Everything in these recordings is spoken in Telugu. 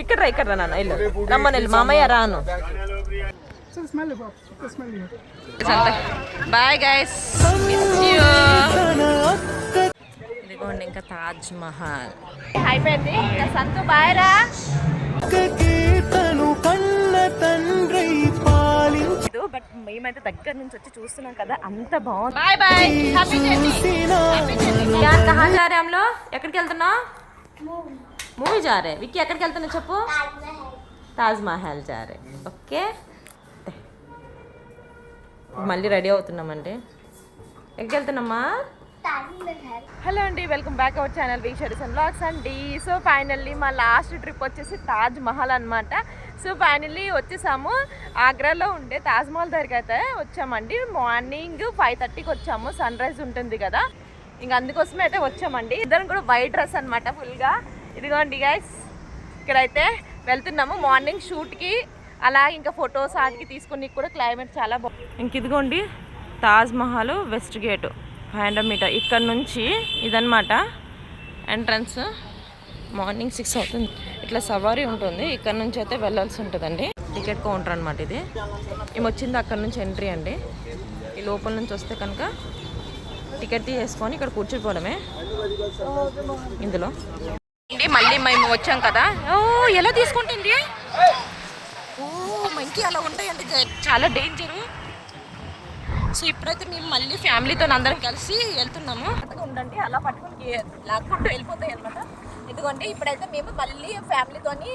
ఇక్కడ రా ఇక్కడ రా నాన్న ఇల్లు రమ్మని ఇల్లు మామయ్య రాను. బాయ్ గైస్ ఇదిగోండి ఇంకా తాజ్ మహల్. అయిపోయింది ఇంకా సంతు బాయ్ రా. బట్ మేమైతే దగ్గర నుంచి వచ్చి చూస్తున్నాం కదా అంత బాగుంది. Bye bye happy journey happy journey ఎక్కడికి వెళ్తున్నావు? మూవీ జారే విక్కి ఎక్కడికి వెళ్తున్నా చెప్పు? తాజ్ మహల్ జారే ఓకే. మళ్ళీ రెడీ అవుతున్నామండి. ఎక్కడికి వెళ్తున్నామా హలో అండి వెల్కమ్ బ్యాక్ అవర్ ఛానల్ వీక్షర్స్ అండ్ బ్లాగ్స్ అండి. సో ఫైనల్లీ మా లాస్ట్ ట్రిప్ వచ్చేసి తాజ్మహల్ అనమాట సో ఫైనల్లీ వచ్చేసాము. ఆగ్రాలో ఉండే తాజ్మహల్ దగ్గరికి అయితే వచ్చామండి. మార్నింగ్ ఫైవ్ థర్టీకి వచ్చాము. సన్ రైజ్ ఉంటుంది కదా. ఇంక అందుకోసమే అయితే వచ్చామండి. ఇద్దరం కూడా వైట్ డ్రెస్ అనమాట ఫుల్గా. ఇదిగోండి గైస్ ఇక్కడైతే వెళ్తున్నాము. మార్నింగ్ షూట్కి అలా ఇంకా ఫొటోస్ ఆటికి తీసుకుని కూడా క్లైమేట్ చాలా బాగుంది ఇంక ఇదిగోండి Taj Mahal west gate five hundred metre ఇక్కడ నుంచి ఇదనమాట ఎంట్రన్స్ మార్నింగ్ సిక్స్ అవుతుంది. ఇట్లా సవారీ ఉంటుంది. ఇక్కడ నుంచి అయితే వెళ్ళాల్సి ఉంటుందండి. టికెట్ కౌంటర్ అనమాట ఇది. మేము వచ్చింది అక్కడ నుంచి ఎంట్రీ అండి. ఈ లోపల నుంచి వస్తే కనుక టికెట్ తీసుకొని ఇక్కడ కూర్చుపోవడమే. ఇందులో. అండి మళ్ళీ మేము వచ్చాం కదా. ఓ ఎలా తీసుకుంటుంది? ఓ మంకి అలా ఉంటాయండి చాలా డేంజరు సో ఇప్పుడైతే మేము మళ్ళీ ఫ్యామిలీతో అందరం కలిసి వెళ్తున్నాము. ఉండండి అలా పట్టుకుని లాక్కుంటూ వెళ్ళిపోతాయి అనమాట ఎందుకంటే ఇప్పుడైతే మేము మళ్ళీ ఫ్యామిలీతోని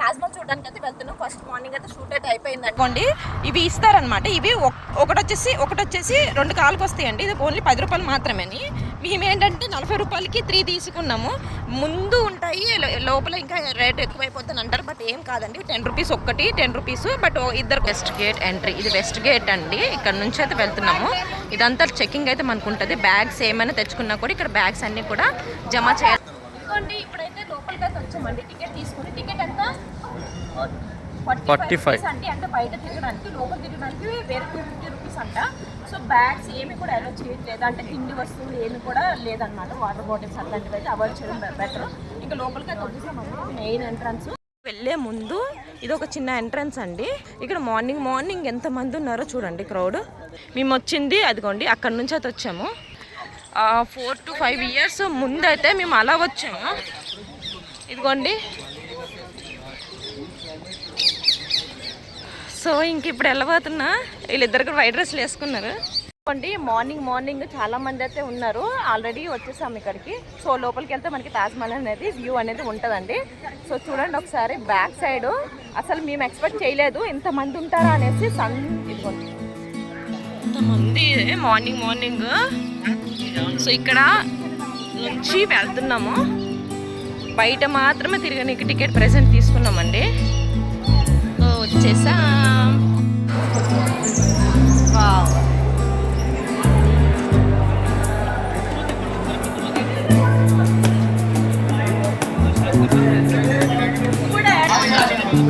తాజ్మహల్ చూడడానికి అయితే వెళ్తున్నాం. ఫస్ట్ మార్నింగ్ అయితే షూట్ అయితే అయిపోయింది అనుకోండి ఇవి ఇస్తారనమాట ఇవి ఒకటి వచ్చేసి ఒకటి వచ్చేసి రెండు కాలుకి వస్తాయండి ఇది ఓన్లీ పది రూపాయలు మాత్రమే మేము ఏంటంటే నలభై రూపాయలకి త్రీ తీసుకున్నాము. ముందు ఉంటాయి లోపల ఇంకా రేట్ ఎక్కువైపోతుంది అంటారు. బట్ ఏం కాదండి టెన్ రూపీస్ ఒక్కటి టెన్ రూపీస్. బట్ ఇద్దరు వెస్ట్ గేట్ ఎంట్రీ ఇది వెస్ట్ గేట్ అండి. ఇక్కడ నుంచి అయితే వెళ్తున్నాము. ఇదంతా చెకింగ్ అయితే మనకు ఉంటుంది బ్యాగ్స్ ఏమైనా తెచ్చుకున్నా కూడా ఇక్కడ బ్యాగ్స్ అన్ని కూడా జమ చేయాలి ఇదిగోండి ఇప్పుడైతే లోపలికి అయితే వచ్చామండి. టికెట్ తీసుకుని టికెట్ ఎంత? Forty five. అంటే అంటే బయట తిరగడానికి లోపల తిరగడానికి వేరే టూ ఫిఫ్టీ రూపీస్ అంట. సో బ్యాగ్స్ ఏమి కూడా అలో చేయట్లేదు. అంటే తిండి వస్తువులు ఏమి కూడా లేదన్నమాట వాటర్ బాటిల్స్ అట్లాంటివి అయితే అవాయిడ్ చేయడం బెటర్ ఇంకా లోపలికి అయితే వచ్చేసామండి. Main entrance. వెళ్ళే ముందు ఇది ఒక చిన్న ఎంట్రన్స్ అండి. ఇక్కడ మార్నింగ్ మార్నింగ్ ఎంతమంది ఉన్నారో చూడండి క్రౌడ్. మేము వచ్చింది అదిగోండి అక్కడ నుంచి అయితే వచ్చాము. ఫోర్ టు ఫైవ్ ఇయర్స్ ముందైతే మేము అలా వచ్చాము. ఇదిగోండి. సో ఇంక ఇప్పుడు వెళ్ళబోతున్నా. వీళ్ళిద్దరు కూడా వైట్ డ్రెస్లు వేసుకున్నారు. అండి మార్నింగ్ మార్నింగ్ చాలా మంది అయితే ఉన్నారు. ఆల్రెడీ వచ్చేసాం ఇక్కడికి. సో లోపలికి వెళ్తే మనకి తాజ్మహల్ అనేది వ్యూ అనేది ఉంటుందండి. సో చూడండి ఒకసారి బ్యాక్ సైడ్ అసలు మేము ఎక్స్పెక్ట్ చేయలేదు. ఇంతమంది ఉంటారా అనేసి సన్ ఇదిగోండి. ఉంది మార్నింగ్ మార్నింగ్. సో ఇక్కడ నుంచి వెళ్తున్నాము. బయట మాత్రమే తిరగనీకి టికెట్ ప్రెసెంట్ తీసుకున్నామండి. So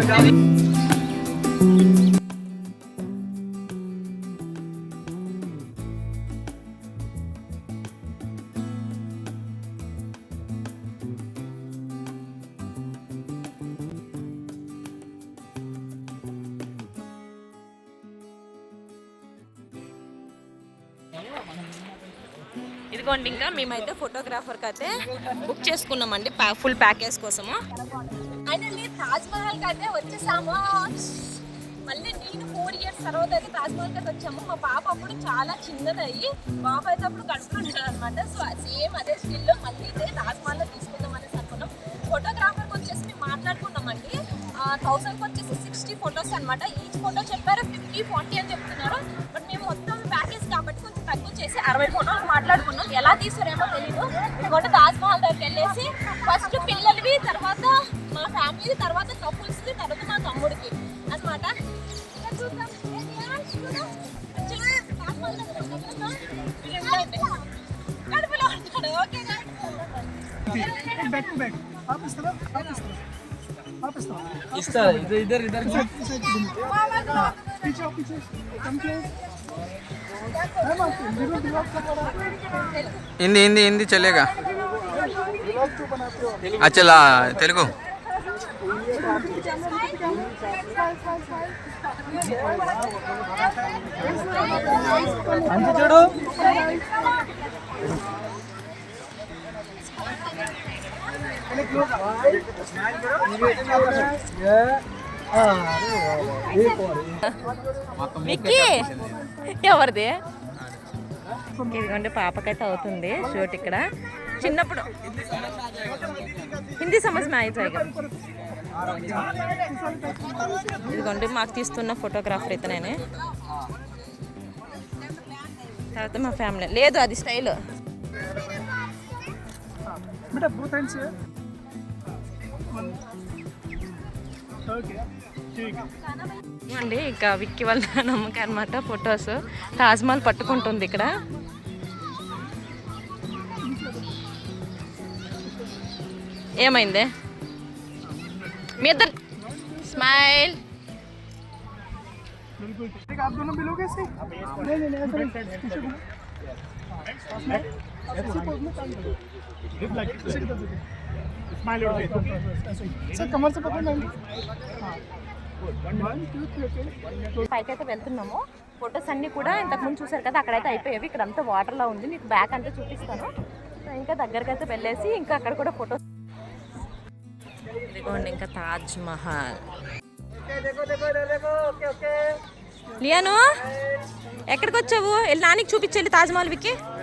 Thank you. ఇదిగోండి ఇంకా మేమైతే ఫోటోగ్రాఫర్కి అయితే బుక్ చేసుకున్నామండి ఫుల్ ప్యాకేజ్ కోసము. ఫైనల్లీ తాజ్ మహల్కి అయితే వచ్చేసాము. మళ్ళీ నేను ఫోర్ ఇయర్స్ తర్వాత అయితే తాజ్ కదా వచ్చాము. మా పాప అప్పుడు చాలా చిన్నదయ్యి పాప అయితే అప్పుడు కడుపుతుంటాడు అనమాట సో సేమ్ అదే స్టిల్లో మళ్ళీ ఇదే తాజ్ మహల్లో తీసుకుందాం అనేసి అనుకున్నాం. ఫోటోగ్రాఫర్కి వచ్చేసి మేము మాట్లాడుకున్నామండి. థౌసండ్కి వచ్చేసి సిక్స్టీ ఫొటోస్ అనమాట ఈచ్ ఫోటో చెప్పారు ఫిఫ్టీ ఫార్టీ అని చెప్తున్నారు. బట్ మేము మొత్తం ప్యాకేజ్ కాబట్టి కొంచెం తక్కువ చేసి అరవై ఫోటోలు మాట్లాడుకున్నాం. ఎలా తీసారేమో తెలీదు. ఇంకోటి తాజ్ మహల్ దగ్గరికి వెళ్ళేసి ఫస్ట్ పిల్లలవి తర్వాత మా ఫ్యామిలీ తర్వాత కపుల్స్ది తర్వాత మా తమ్ముడికి అనమాట ఓకే ఇద్దరు ఇద్దరు ఇద్దరు హిందీ హిందీ హిందీ చల్లేగా. అచ్చలా తెలుగు. చూడు. విక్కీ! ఎవరిది? ఇదిగోండి పాపకైతే అవుతుంది షూట్ ఇక్కడ. చిన్నప్పుడు హిందీ సమజ్ మ్యాచ్ ఇదిగోండి మాకు తీస్తున్న ఫోటోగ్రాఫర్ ఇతనేనే. తర్వాత మా ఫ్యామిలీ లేదు అది స్టైల్. అండి ఇక విక్కి వాళ్ళ నమ్మకం అనమాట ఫొటోస్ తాజ్మహల్ పట్టుకుంటుంది ఇక్కడ. ఏమైంది? మీ ఇద్దరు స్మైల్. పైకి అయితే వెళ్తున్నాము. ఫొటోస్ అన్ని కూడా ఇంతకుముందు చూసారు కదా అక్కడైతే అయిపోయేవి. ఇక్కడ అంతా వాటర్లో ఉంది. మీకు బ్యాక్ అంతా చూపిస్తాను. ఇంకా దగ్గరికి అయితే వెళ్ళేసి ఇంకా అక్కడ కూడా ఫొటోస్ ఇదిగోండి ఇంకా తాజ్ మహల్. లియాను ఎక్కడికి వచ్చావు వెళ్ళి నానికి చూపించండి తాజ్మహల్ విక్కి వికి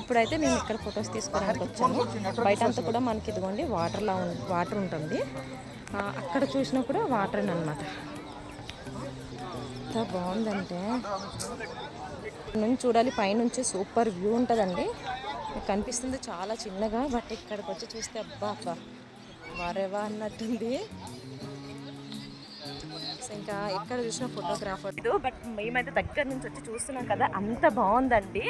ఇప్పుడైతే మేము ఇక్కడ ఫొటోస్ తీసుకోవడానికి వచ్చాము. బయట అంతా కూడా మనకి ఇదిగోండి వాటర్లా వాటర్ ఉంటుంది. అక్కడ చూసినా కూడా వాటర్ అనమాట ఎంత బాగుందంటే నుంచి చూడాలి పైనుంచి సూపర్ వ్యూ ఉంటుందండి. కనిపిస్తుంది చాలా చిన్నగా బట్ ఇక్కడికి వచ్చి చూస్తే అబ్బా అబ్బా వారేవా అన్నట్టుంది. సో ఇంకా ఎక్కడ చూసిన ఫోటోగ్రాఫర్ బట్ మేమైతే దగ్గర నుంచి వచ్చి చూస్తున్నాం కదా అంత బాగుందండి.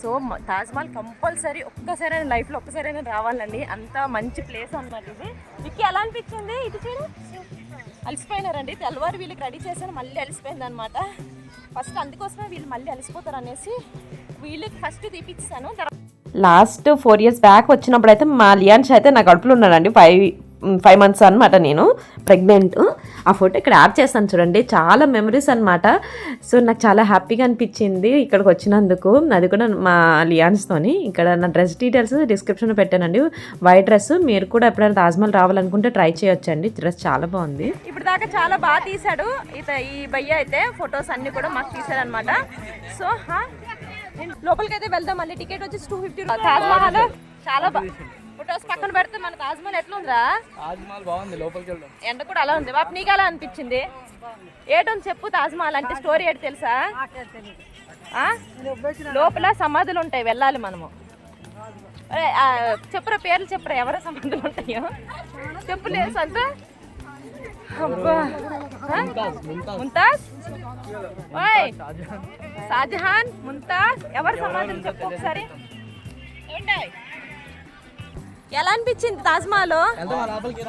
సో తాజ్మహల్ కంపల్సరీ ఒక్కసారైనా లైఫ్లో ఒక్కసారైనా రావాలండి. అంత మంచి ప్లేస్ అన్నమాట ఇది. మీకు ఎలా అనిపించింది? ఇది చూడు. అలసిపోయినారండి. తెల్లవారు వీళ్ళకి రెడీ చేశాను మళ్ళీ అలసిపోయింది అనమాట ఫస్ట్ అందుకోసమే వీళ్ళు మళ్ళీ అలసిపోతారు అనేసి వీళ్ళకి ఫస్ట్ తీపిచ్చాను తర్వాత లాస్ట్ ఫోర్ ఇయర్స్ బ్యాక్ వచ్చినప్పుడు అయితే మా లియాన్స్ అయితే నా కడుపులో ఉన్నాడండి. ఫైవ్ ఫైవ్ మంత్స్ అనమాట నేను ప్రెగ్నెంట్ ఆ ఫోటో ఇక్కడ యాడ్ చేస్తాను చూడండి. చాలా మెమరీస్ అనమాట సో నాకు చాలా హ్యాపీగా అనిపించింది ఇక్కడికి వచ్చినందుకు. అది కూడా మా లియాన్స్తోని ఇక్కడ నా డ్రెస్ డీటెయిల్స్ డిస్క్రిప్షన్లో పెట్టానండి. వైట్ డ్రెస్ మీరు కూడా ఎప్పుడైనా తాజ్మహల్ రావాలనుకుంటే ట్రై చేయొచ్చండి. డ్రెస్ చాలా బాగుంది. ఇప్పుడు దాకా చాలా బాగా తీశాడు. ఇత ఈ భయ్య అయితే ఫొటోస్ అన్ని కూడా మాకు తీశాడు అనమాట సో లోపలికి అయితే వెళ్దాం. మళ్ళీ టికెట్ వచ్చేసి టూ ఫిఫ్టీ తాజ్మహల్ చాలా బాగా ఫొటోస్ పక్కన పెడితే మన తాజ్మహల్ ఎట్లా ఉందిరా తాజ్మహల్ బాగుంది లోపలికి వెళ్దాం. ఎండ కూడా అలా ఉంది. బాబు నీకు ఎలా అనిపించింది? ఏటని చెప్పు తాజ్మహల్ అంటే స్టోరీ ఏంటి తెలుసా? ఆ? లోపల సమాధులు ఉంటాయి వెళ్ళాలి మనము. చెప్పురా పేర్లు చెప్పురా ఎవరో సమాధులు ఉంటాయో? చెప్పులే సంత? ముంతాజ్? ఓయ్! షాజహాన్ ముంతాజ్ ఎవరు సమాధులు చెప్పు ఒకసారి. ఏంటి ఎలా అనిపించింది తాజ్మహల్ లోపలికి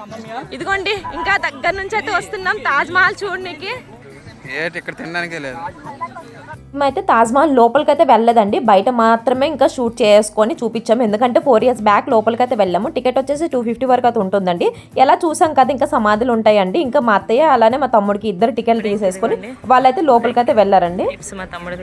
ఇదిగోండి ఇంకా దగ్గర నుంచి అయితే వస్తున్నాం తాజ్ మహల్ చూడనికి. ఏటి ఇక్కడ తినడానికే లేదు. మేమైతే తాజ్మహల్ లోపలికైతే వెళ్ళలేదండి బయట మాత్రమే ఇంకా షూట్ చేసుకొని చూపించాము. ఎందుకంటే ఫోర్ ఇయర్స్ బ్యాక్ లోపలికైతే వెళ్ళాము. టికెట్ వచ్చేసి టూ ఫిఫ్టీ వరకు అయితే ఉంటుందండి. ఎలా చూసాం కదా ఇంకా సమాధులు ఉంటాయండి. ఇంకా మా అత్తయ్య అలానే మా తమ్ముడికి ఇద్దరు టికెట్లు తీసేసుకొని వాళ్ళైతే లోపలికైతే వెళ్ళారండి. టిప్స్ మా తమ్ముడు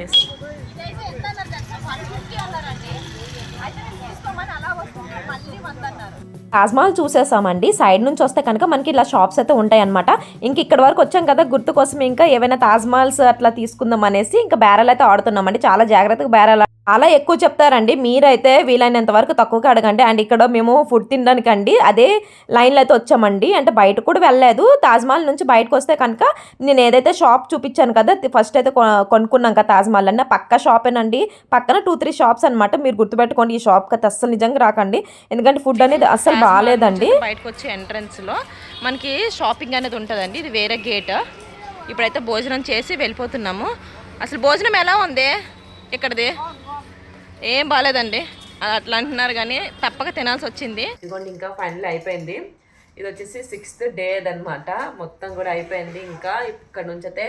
తాజ్మహల్ చూసేసామండి. సైడ్ నుంచి వస్తే కనుక మనకి ఇలా షాప్స్ అయితే ఉంటాయన్నమాట. ఇంక ఇక్కడ వరకు వచ్చాం కదా గుర్తు కోసం ఇంకా ఏమైనా తాజ్మహల్స్ అట్లా తీసుకుందాం అనేసి ఇంకా బేరాలు అయితే ఆడుతున్నామండి. చాలా జాగ్రత్తగా బేరాలు అలా ఎక్కువ చెప్తారండి. మీరైతే వీలైనంత వరకు తక్కువగా అడగండి. అండ్ ఇక్కడ మేము ఫుడ్ తినడానికి అండి అదే లైన్లో అయితే వచ్చామండి. అంటే బయట కూడా వెళ్ళలేదు. తాజ్మహల్ నుంచి బయటకు వస్తే కనుక నేను ఏదైతే షాప్ చూపించాను కదా ఫస్ట్ అయితే కొనుక్కున్నాం కదా తాజ్మహల్ అన్న పక్క షాపేనండి. పక్కన టూ త్రీ షాప్స్ అనమాట మీరు గుర్తుపెట్టుకోండి ఈ షాప్కి అయితే అస్సలు నిజంగా రాకండి. ఎందుకంటే ఫుడ్ అనేది అస్సలు బాగాలేదండి. బయటకు వచ్చే ఎంట్రన్స్లో మనకి షాపింగ్ అనేది ఉంటుందండి. ఇది వేరే గేట్ ఇప్పుడైతే భోజనం చేసి వెళ్ళిపోతున్నాము. అసలు భోజనం ఎలా ఉంది? ఇక్కడది ఏం బాగాలేదండి అది అట్లా అంటున్నారు కానీ తప్పక తినాల్సి వచ్చింది. ఇదిగోండి ఇంకా ఫైనల్ అయిపోయింది. ఇది వచ్చేసి సిక్స్త్ డే అనమాట మొత్తం కూడా అయిపోయింది. ఇంకా ఇక్కడ నుంచి అయితే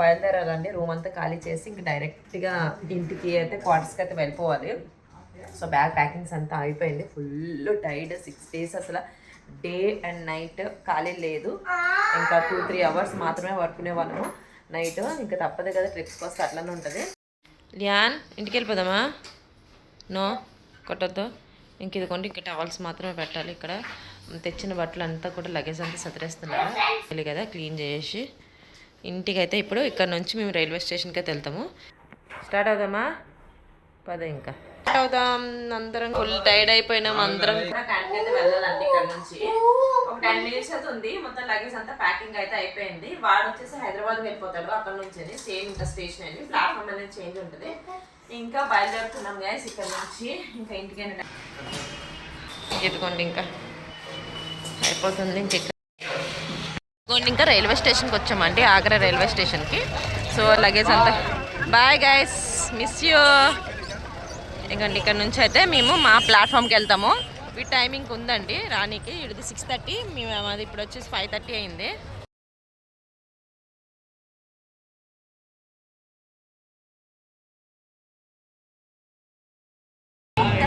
బయలుదేరాలండి. రూమ్ అంతా ఖాళీ చేసి ఇంక డైరెక్ట్గా ఇంటికి అయితే క్వార్టర్స్కి అయితే వెళ్ళిపోవాలి. సో బ్యాగ్ ప్యాకింగ్స్ అంతా అయిపోయింది. ఫుల్ టైడ్ సిక్స్ డేస్ అసలు. డే అండ్ నైట్ ఖాళీ లేదు. ఇంకా టూ త్రీ అవర్స్ మాత్రమే పడుకునే వాళ్ళము. నైట్ ఇంకా తప్పదు కదా ట్రిప్స్ కోసం అట్లనే ఉంటుంది. లియాన్ ఇంటికి వెళ్ళిపోదామా నో కొట్టద్దు. ఇంక ఇదిగోండి ఇంక టవల్స్ మాత్రమే పెట్టాలి ఇక్కడ. తెచ్చిన బట్టలు అంతా కూడా లగేజ్ అంతా సతరేస్తున్నారు వెళ్ళి కదా క్లీన్ చేసి. ఇంటికైతే ఇప్పుడు ఇక్కడ నుంచి మేము రైల్వే స్టేషన్కి అయితే వెళ్తాము. స్టార్ట్ అవుదామా? పద ఇంకా. స్టార్ట్ అవుదాం. అందరం ఫుల్ టైర్డ్ అయిపోయినాం అందరం. వెళ్ళాలండి ఇక్కడ నుంచి. టెన్ మినిట్స్ అయితే ఉంది. మొత్తం లగేజ్ అంతా ప్యాకింగ్ అయితే అయిపోయింది. వాడు వచ్చేసి హైదరాబాద్ వెళ్ళిపోతాడు. అక్కడ నుంచి సేమ్ ఇంకా స్టేషన్ అండి. ప్లాట్ఫామ్ అనేది చేంజ్ ఉంటుంది. ఇంకా బయలుదేరుతున్నాం గైస్ ఇక్కడ నుంచి. ఇంకా ఇంటికి ఎదుకోండి ఇంకా. అయిపోతుంది. ఇంకెక్కడ ఇంకా రైల్వే స్టేషన్కి వచ్చామండి. ఆగ్రా రైల్వే స్టేషన్కి. సో లగేజ్ అంతా బాయ్ గైస్ మిస్ యూ ఇంకండి ఇక్కడ నుంచి అయితే మేము మా ప్లాట్ఫామ్కి వెళ్తాము. ఈ టైమింగ్ ఉందండి రానీకి. ఇది సిక్స్ థర్టీ మేము అది ఇప్పుడు వచ్చేసి ఫైవ్ థర్టీ అయింది.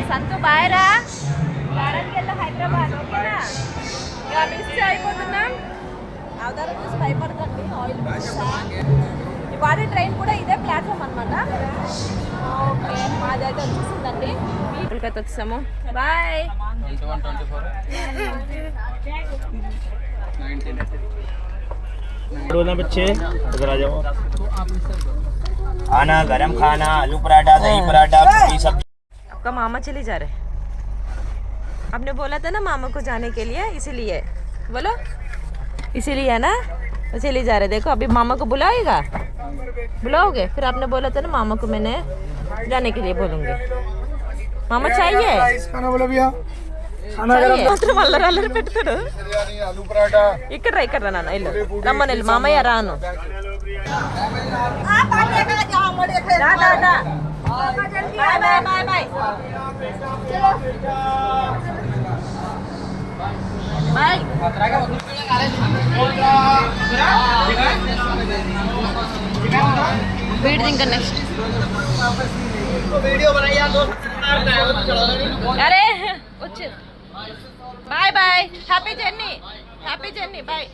సంతు బాయరా వారానికి వెళ్ళి హైదరాబాద్ ఓకేనా? మిస్ అయిపోతున్నాం. అవతారం చూసి భయపడకండి ఆయిల్ వాడే ట్రైన్ కూడా ఇదే ప్లాట్ఫామ్ అనమాట ఓకే మాదైతే వచ్చేసిందండి వీటికైతే వచ్చాము bye twenty one twenty four nineteen बोलना बच्चे इधर आ जाओ खाना गरम खाना आलू पराठा दही पराठा पूरी सब्जी आपका मामा चले जा रहे आपने बोला था ना मामा को जाने के लिए इसीलिए बोलो इसीलिए ना वो चले जा रहे देखो अभी मामा को बुलाएगा बुलाओगे फिर आपने बोला था ना मामा को मैंने जाने के लिए बोलूंगी मामा चाहिए खाना बोला भैया खाना चाहिए మాత్రం అల్లరి అల్లరి పెడతాడు बिरयानी आलू पराठा ఇక్కడ రా ఇక్కడ రా నాన్న ఇల్లు రమ్మని వెళ్ళు మామయ్య రాను రా, రా, రా. Bye bye bye bye bye వీడిది ఇంకా నెక్స్ట్ అరే వచ్చి bye bye happy journey happy journey bye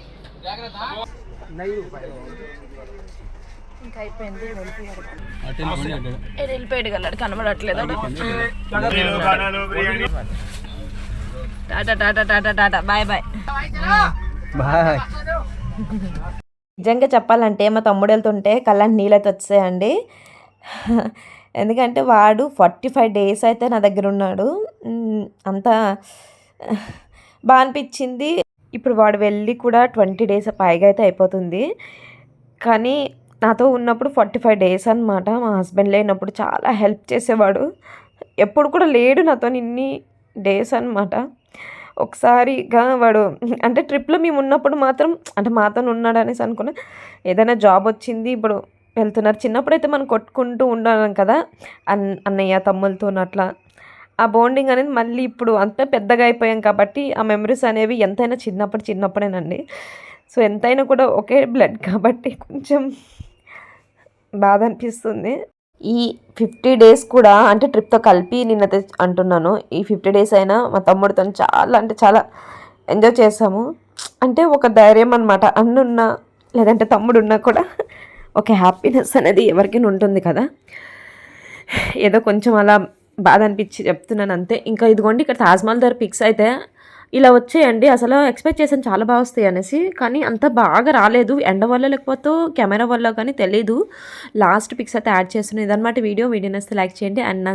ఇంకా అయిపోయింది వెళ్ళిపోయాడు ఏడు వెళ్ళిపోయాడు గల్లాడు కనబడట్లేదు खाना लो biryani tata tata tata tata bye bye నిజంగా చెప్పాలంటే మా తమ్ముడు వెళ్తుంటే కళ్ళని నీళ్ళైతే వచ్చాయండి. ఎందుకంటే వాడు ఫార్టీ ఫైవ్ డేస్ అయితే నా దగ్గర ఉన్నాడు. అంత బాగా అనిపించింది. ఇప్పుడు వాడు వెళ్ళి కూడా ట్వంటీ డేస్ పైగా అయితే అయిపోతుంది. కానీ నాతో ఉన్నప్పుడు ఫార్టీ ఫైవ్ డేస్ అనమాట మా హస్బెండ్ లేనప్పుడు చాలా హెల్ప్ చేసేవాడు. ఎప్పుడు కూడా లేడు నాతో ఇన్ని డేస్ అనమాట ఒకసారిగా వాడు అంటే ట్రిప్లో మేము ఉన్నప్పుడు మాత్రం అంటే మాతో ఉన్నాడు అనేసి అనుకున్నా. ఏదైనా జాబ్ వచ్చింది ఇప్పుడు వెళ్తున్నారు. చిన్నప్పుడు అయితే మనం కొట్టుకుంటూ ఉండాలి కదా అన్ అన్నయ్య తమ్ములతో అట్లా. ఆ బాండింగ్ అనేది మళ్ళీ ఇప్పుడు అంత పెద్దగా అయిపోయాం కాబట్టి ఆ మెమరీస్ అనేవి ఎంతైనా చిన్నప్పుడు చిన్నప్పుడేనండి. సో ఎంతైనా కూడా ఒకే బ్లడ్ కాబట్టి కొంచెం బాధ అనిపిస్తుంది. ఈ ఫిఫ్టీ డేస్ కూడా అంటే ట్రిప్తో కలిపి నిన్నైతే అంటున్నాను. ఈ ఫిఫ్టీ డేస్ అయినా మా తమ్ముడితో చాలా అంటే చాలా ఎంజాయ్ చేసాము. అంటే ఒక ధైర్యం అనమాట అన్నున్నా లేదంటే తమ్ముడు ఉన్నా కూడా ఒక హ్యాపీనెస్ అనేది ఎవరికైనా ఉంటుంది కదా. ఏదో కొంచెం అలా బాధ అనిపించి చెప్తున్నాను అంతే. ఇంకా ఇదిగోండి ఇక్కడ తాజ్మహల్ దగ్గర పిక్స్ అయితే ఇలా వచ్చేయండి. అసలు ఎక్స్పెక్ట్ చేసాను చాలా బాగా వస్తాయి అనేసి. కానీ అంత బాగా రాలేదు. ఎండ వల్ల లేకపోతే కెమెరా వల్ల కానీ తెలీదు. లాస్ట్ పిక్స్ అయితే యాడ్ చేస్తున్నాను. ఇదన్నమాట వీడియో. వీడియో నచ్చితే లైక్ చేయండి. అండ్ నా